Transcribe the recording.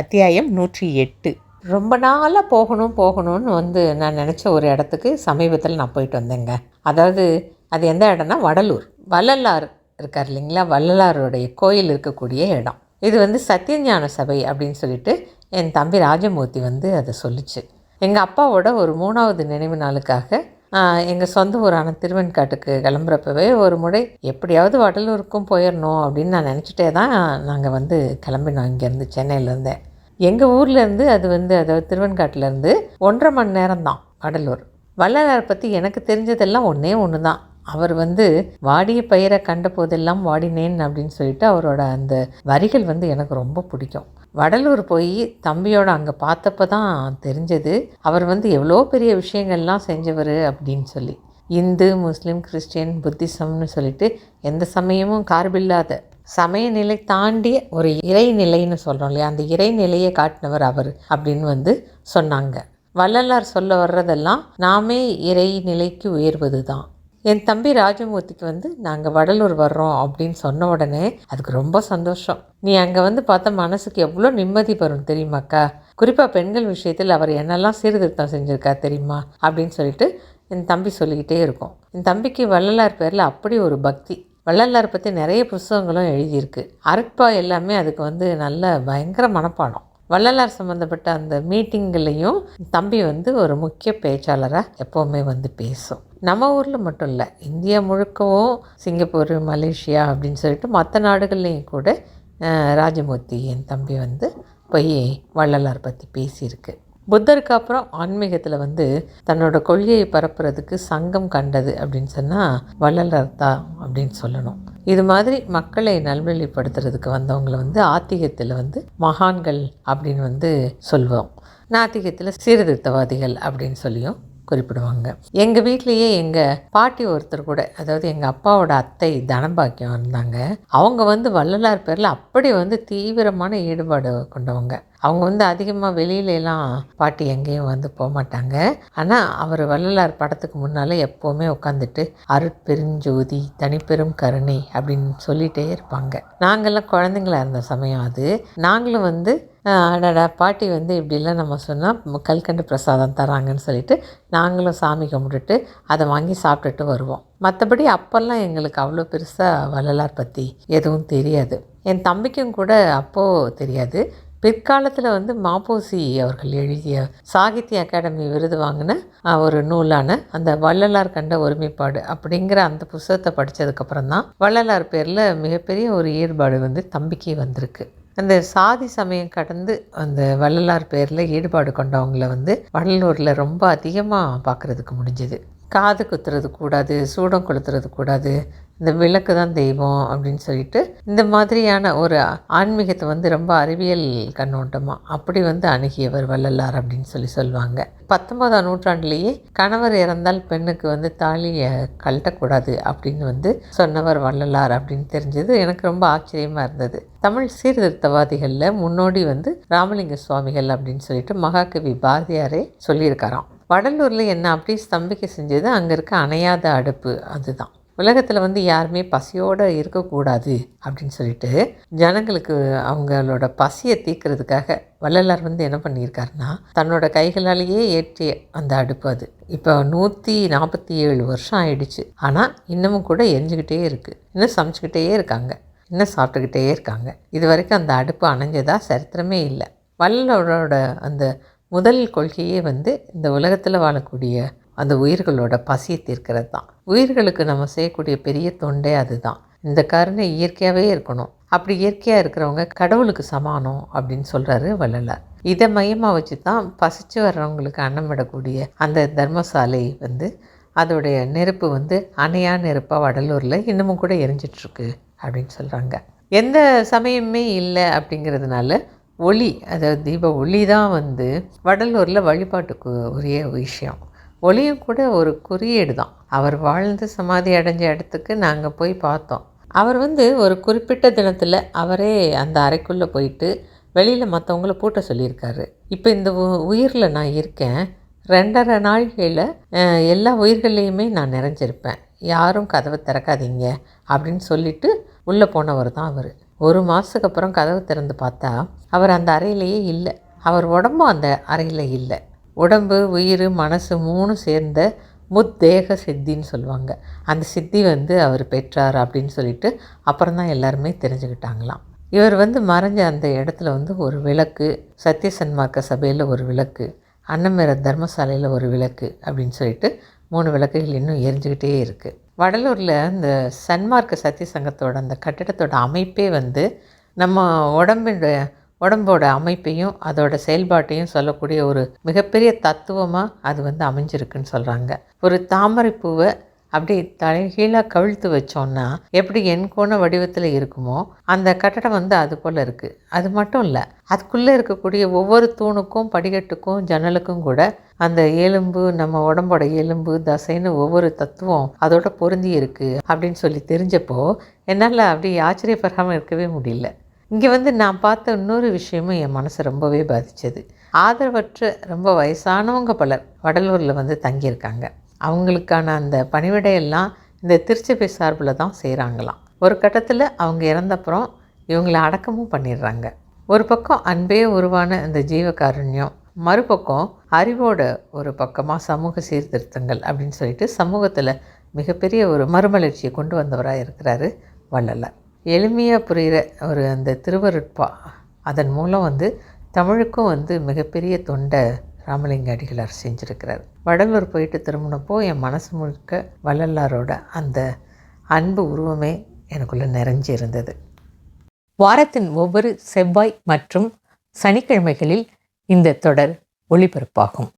அத்தியாயம் நூற்றி எட்டு. ரொம்ப நாளாக போகணும் போகணும்னு வந்து நான் நினச்ச ஒரு இடத்துக்கு சமீபத்தில் நான் போயிட்டு வந்தேங்க. அதாவது அது எந்த இடம்னா வடலூர். வள்ளலார் இருக்கார் இல்லைங்களா? வள்ளலாருடைய கோயில் இருக்கக்கூடிய இடம். இது வந்து சத்தியஞான சபை அப்படின்னு சொல்லிட்டு என் தம்பி ராஜமூர்த்தி வந்து அதை சொல்லிச்சு. எங்கள் அப்பாவோட ஒரு மூணாவது நினைவு நாளுக்காக எங்கள் சொந்த ஊரான திருவெண்காட்டுக்கு கிளம்புறப்பவே ஒரு முறை எப்படியாவது வடலூருக்கும் போயிடணும் அப்படின்னு நான் நினச்சிட்டே தான் நாங்கள் வந்து கிளம்பினோம். இங்கேருந்து சென்னையிலேருந்தே எங்கள் ஊர்லேருந்து அது வந்து அதாவது திருவெண்காட்டிலேருந்து ஒன்றரை மணி நேரம் தான் வடலூர் வள்ளலார் பற்றி எனக்கு தெரிஞ்சதெல்லாம் ஒன்றே ஒன்று தான் அவர் வந்து வாடிய பயிரை கண்ட போதெல்லாம் வாடினேன் அப்படின்னு சொல்லிட்டு அவரோட அந்த வரிகள் வந்து எனக்கு ரொம்ப பிடிக்கும். வடலூர் போய் தம்பியோட அங்கே பார்த்தப்ப தான் தெரிஞ்சது அவர் வந்து எவ்வளோ பெரிய விஷயங்கள்லாம் செஞ்சவர் அப்படின்னு சொல்லி. இந்து முஸ்லீம் கிறிஸ்டியன் புத்திசம்னு சொல்லிட்டு எந்த சமயமும் கார்பில்லாத சமய நிலை தாண்டிய ஒரு இறைநிலைன்னு சொல்கிறோம் இல்லையா? அந்த இறைநிலையை காட்டினவர் அவர் அப்படின்னு வந்து சொன்னாங்க. வள்ளலார் சொல்ல வர்றதெல்லாம் நாமே இறை நிலைக்கு உயர்வது தான் என் தம்பி ராஜமூர்த்திக்கு வந்து நாங்கள் வடலூர் வர்றோம் அப்படின்னு சொன்ன உடனே அதுக்கு ரொம்ப சந்தோஷம். நீ அங்கே வந்து பார்த்தா மனசுக்கு எவ்வளோ நிம்மதி வரும் தெரியுமாக்கா? குறிப்பாக பெண்கள் விஷயத்தில் அவர் என்னெல்லாம் சீர்திருத்தம் செஞ்சுருக்கா தெரியுமா? அப்படின்னு சொல்லிட்டு என் தம்பி சொல்லிக்கிட்டே இருக்கும். என் தம்பிக்கு வள்ளலார் பேரில் அப்படி ஒரு பக்தி. வள்ளலார் பற்றி நிறைய புஸ்தகங்களும் எழுதியிருக்கு. அருட்பா எல்லாமே அதுக்கு வந்து நல்ல பயங்கர மனப்பாடம். வள்ளலார் சம்மந்தப்பட்ட அந்த மீட்டிங்களையும் தம்பி வந்து ஒரு முக்கிய பேச்சாளராக எப்போவுமே வந்து பேசும். நம்ம ஊரில் மட்டும் இல்லை இந்தியா முழுக்கவும் சிங்கப்பூர் மலேசியா அப்படின்னு சொல்லிட்டு மற்ற நாடுகள்லேயும் கூட ராஜமூர்த்தி என் தம்பி வந்து போய் வள்ளலார் பற்றி பேசியிருக்கு. புத்தருக்கு அப்புறம் ஆன்மீகத்தில் வந்து தன்னோட கொள்கையை பரப்புறதுக்கு சங்கம் கண்டது அப்படின்னு சொன்னால் வள்ளலர்த்தா தான் அப்படின்னு சொல்லணும். இது மாதிரி மக்களை நல்வழிப்படுத்துறதுக்கு வந்தவங்களை வந்து ஆத்திகத்தில் வந்து மகான்கள் அப்படின்னு வந்து சொல்வோம். நாத்திகத்தில் சீர்திருத்தவாதிகள் அப்படின்னு சொல்லியும் குறிப்பிடுவாங்க. எங்கள் வீட்லேயே எங்கள் பாட்டி ஒருத்தர் கூட அதாவது எங்கள் அப்பாவோட அத்தை தனபாக்கியம் இருந்தாங்க. அவங்க வந்து வள்ளலார் பேரில் அப்படி வந்து தீவிரமான ஈடுபாடு கொண்டவங்க. அவங்க வந்து அதிகமாக வெளியிலலாம் பாட்டி எங்கேயும் வந்து போக மாட்டாங்க ஆனால் அவர் வள்ளலார் படத்துக்கு முன்னால் எப்போவுமே உட்காந்துட்டு அருட்பெருஞ்சோதி தனிப்பெரும் கருணை அப்படின்னு சொல்லிகிட்டே இருப்பாங்க. நாங்கள்லாம் குழந்தைங்களாக இருந்த சமயம் அது. நாங்களும் வந்து அடடா பாட்டி வந்து இப்படிலாம் நம்ம சொன்னால் கல்கண்டு பிரசாதம் தராங்கன்னு சொல்லிட்டு நாங்களும் சாமி கும்பிட்டுட்டு அதை வாங்கி சாப்பிட்டுட்டு வருவோம். மற்றபடி அப்போல்லாம் எங்களுக்கு அவ்வளோ பெருசாக வள்ளலார் பற்றி எதுவும் தெரியாது. என் தம்பிக்கும் கூட அப்போது தெரியாது. பிற்காலத்தில் வந்து மாப்போசி அவர்கள் எழுதிய சாகித்ய அகாடமி விருது வாங்கின ஒரு நூலான அந்த வள்ளலார் கண்ட ஒருமைப்பாடு அப்படிங்கிற அந்த புஸ்தகத்தை படித்ததுக்கப்புறம் தான் வள்ளலார் பேரில் மிகப்பெரிய ஒரு ஈடுபாடு வந்து தம்பிக்கு வந்திருக்கு. அந்த சாதி சமயம் கடந்து அந்த வள்ளலார் பேரில் ஈடுபாடு கொண்டவங்கள வந்து வள்ளலூரில் ரொம்ப அதிகமாக பார்க்குறதுக்கு முடிஞ்சுது. காது குத்துறது கூடாது சூடம் கொளுத்துறது கூடாது இந்த விளக்கு தான் தெய்வம் அப்படின்னு சொல்லிட்டு இந்த மாதிரியான ஒரு ஆன்மீகத்தை வந்து ரொம்ப அறிவியல் கண்ணோட்டமாக அப்படி வந்து அணுகியவர் வள்ளலார் அப்படின்னு சொல்லி சொல்லுவாங்க. பத்தொன்பதாம் நூற்றாண்டுலேயே கணவர் இறந்தால் பெண்ணுக்கு வந்து தாலியை கழட்டக்கூடாது அப்படின்னு வந்து சொன்னவர் வள்ளலார் அப்படின்னு தெரிஞ்சது. எனக்கு ரொம்ப ஆச்சரியமாக இருந்தது. தமிழ் சீர்திருத்தவாதிகளில் முன்னோடி வந்து ராமலிங்க சுவாமிகள் அப்படின்னு சொல்லிட்டு மகாகவி பாரதியாரே சொல்லியிருக்காராம். வடலூரில் என்ன அப்படி ஸ்தம்பிக்க செஞ்சது? அங்கே இருக்க அணையாத அடுப்பு அதுதான். உலகத்தில் வந்து யாருமே பசியோடு இருக்கக்கூடாது அப்படின்னு சொல்லிட்டு ஜனங்களுக்கு அவங்களோட பசியை தீர்க்கறதுக்காக வள்ளலார் வந்து என்ன பண்ணியிருக்காருன்னா தன்னோட கைகளாலேயே ஏற்றிய அந்த அடுப்பு அது. இப்போ நூற்றி நாற்பத்தி ஏழு வருஷம் ஆயிடுச்சு. ஆனால் இன்னமும் கூட எரிஞ்சுக்கிட்டே இருக்குது இன்னும் சமைச்சிக்கிட்டே இருக்காங்க. இன்னும் சாப்பிட்டுக்கிட்டே இருக்காங்க. இது வரைக்கும் அந்த அடுப்பு அணைஞ்சதாக சரித்திரமே இல்லை. வள்ளலோட அந்த முதல் கொள்கையே வந்து இந்த உலகத்தில் வாழக்கூடிய அந்த உயிர்களோட பசியை தீர்க்கிறது தான் உயிர்களுக்கு நம்ம செய்யக்கூடிய பெரிய தொண்டே அதுதான். இந்த கருணை இயற்கையாகவே இருக்கணும். அப்படி இயற்கையாக இருக்கிறவங்க கடவுளுக்கு சமானம் அப்படின்னு சொல்கிறாரு வள்ளலார். இதை மையமாக வச்சு தான் பசிச்சு வர்றவங்களுக்கு அன்னமிடக்கூடிய அந்த தர்மசாலை வந்து அதோடைய நெருப்பு வந்து அணையா நெருப்பாக வடலூரில் இன்னமும் கூட எரிஞ்சிட்ருக்கு அப்படின்னு சொல்கிறாங்க எந்த சமயமே இல்லை அப்படிங்கிறதுனால ஒளி அதாவது தீப ஒளி தான் வந்து வடலூரில் வழிபாட்டுக்கு உரிய விஷயம். ஒளியும் கூட ஒரு குறியீடு தான். அவர் வாழ்ந்து சமாதி அடைஞ்ச இடத்துக்கு நாங்கள் போய் பார்த்தோம். அவர் வந்து ஒரு குறிப்பிட்ட தினத்தில் அவரே அந்த அறைக்குள்ளே போயிட்டு வெளியில் மற்றவங்கள பூட்ட சொல்லியிருக்காரு. இப்போ இந்த உயிரில் நான் இருக்கேன். ரெண்டரை நாள்களில் எல்லா உயிர்களையுமே நான் நிறைஞ்சிருப்பேன். யாரும் கதவை திறக்காதீங்க அப்படின்னு சொல்லிட்டு உள்ளே போனவர் தான் அவர். ஒரு மாதத்துக்கு அப்புறம் கதவு திறந்து பார்த்தா அவர் அந்த அறையிலேயே இல்லை. அவர் உடம்பும் அந்த அறையில் இல்லை. உடம்பு உயிர் மனசு மூணு சேர்ந்த முத்தேக சித்தின்னு சொல்லுவாங்க. அந்த சித்தி வந்து அவர் பெற்றார் அப்படின்னு சொல்லிட்டு அப்புறம் தான் எல்லாருமே தெரிஞ்சுக்கிட்டாங்களாம். இவர் வந்து மறைஞ்ச அந்த இடத்துல வந்து ஒரு விளக்கு சத்யசன்மார்க்க சபையில் ஒரு விளக்கு அன்னமேர தர்மசாலையில் ஒரு விளக்கு அப்படின்னு சொல்லிட்டு மூணு விளக்குகள் இன்னும் எரிஞ்சுக்கிட்டே இருக்குது வடலூரில் இந்த சன்மார்க்க சத்திய சங்கத்தோட அந்த கட்டிடத்தோட அமைப்பே வந்து நம்ம உடம்பின் உடம்போட அமைப்பையும் அதோட செயல்பாட்டையும் சொல்லக்கூடிய ஒரு மிகப்பெரிய தத்துவமாக அது வந்து அமைஞ்சிருக்குன்னு சொல்கிறாங்க ஒரு தாமரை பூவை அப்படி தலைகீழாக கவிழ்த்து வச்சோன்னா எப்படி எண்கோண வடிவத்தில் இருக்குமோ அந்த கட்டடம் வந்து அது போல் இருக்குது அது மட்டும் இல்லை அதுக்குள்ளே இருக்கக்கூடிய ஒவ்வொரு தூணுக்கும் படிக்கட்டுக்கும் ஜன்னலுக்கும் கூட அந்த எலும்பு நம்ம உடம்போட எலும்பு தசைன்னு ஒவ்வொரு தத்துவம் அதோட பொருந்தி இருக்குது அப்படின்னு சொல்லி தெரிஞ்சப்போ என்னால் அப்படி ஆச்சரியப்படாமல் இருக்கவே முடியல. இங்கே வந்து நான் பார்த்த இன்னொரு விஷயமும் என் மனசை ரொம்பவே பாதித்தது ஆதரவற்ற ரொம்ப வயசானவங்க பலர் வடலூரில் வந்து தங்கியிருக்காங்க. அவங்களுக்கான அந்த பணிவிடையெல்லாம் இந்த திருச்சபை சார்பில் தான் செய்கிறாங்களாம். ஒரு கட்டத்தில் அவங்க இறந்தப்புறம் இவங்களை அடக்கமும் பண்ணிடுறாங்க. ஒரு பக்கம் அன்பே உருவான இந்த ஜீவகாருண்யம் மறுபக்கம் அறிவோட ஒரு பக்கமாக சமூக சீர்திருத்தங்கள் அப்படின்னு சொல்லிட்டு சமூகத்தில் மிகப்பெரிய ஒரு மறுமலர்ச்சியை கொண்டு வந்தவராக இருக்கிறாரு வள்ளலார். எளிமையாக புரிகிற ஒரு அந்த திருவருட்பா அதன் மூலம் வந்து தமிழுக்கும் வந்து மிகப்பெரிய தொண்டை ராமலிங்க அடிகளார் செஞ்சுருக்கிறார். வடலூர் போயிட்டு திரும்பினப்போ என் மனசு முழுக்க வள்ளலாரோட அந்த அன்பு உருவமே எனக்குள்ளே நிறைஞ்சு இருந்தது வாரத்தின் ஒவ்வொரு செவ்வாய் மற்றும் சனிக்கிழமைகளில் இந்த தொடர் ஒளிபரப்பாகும்.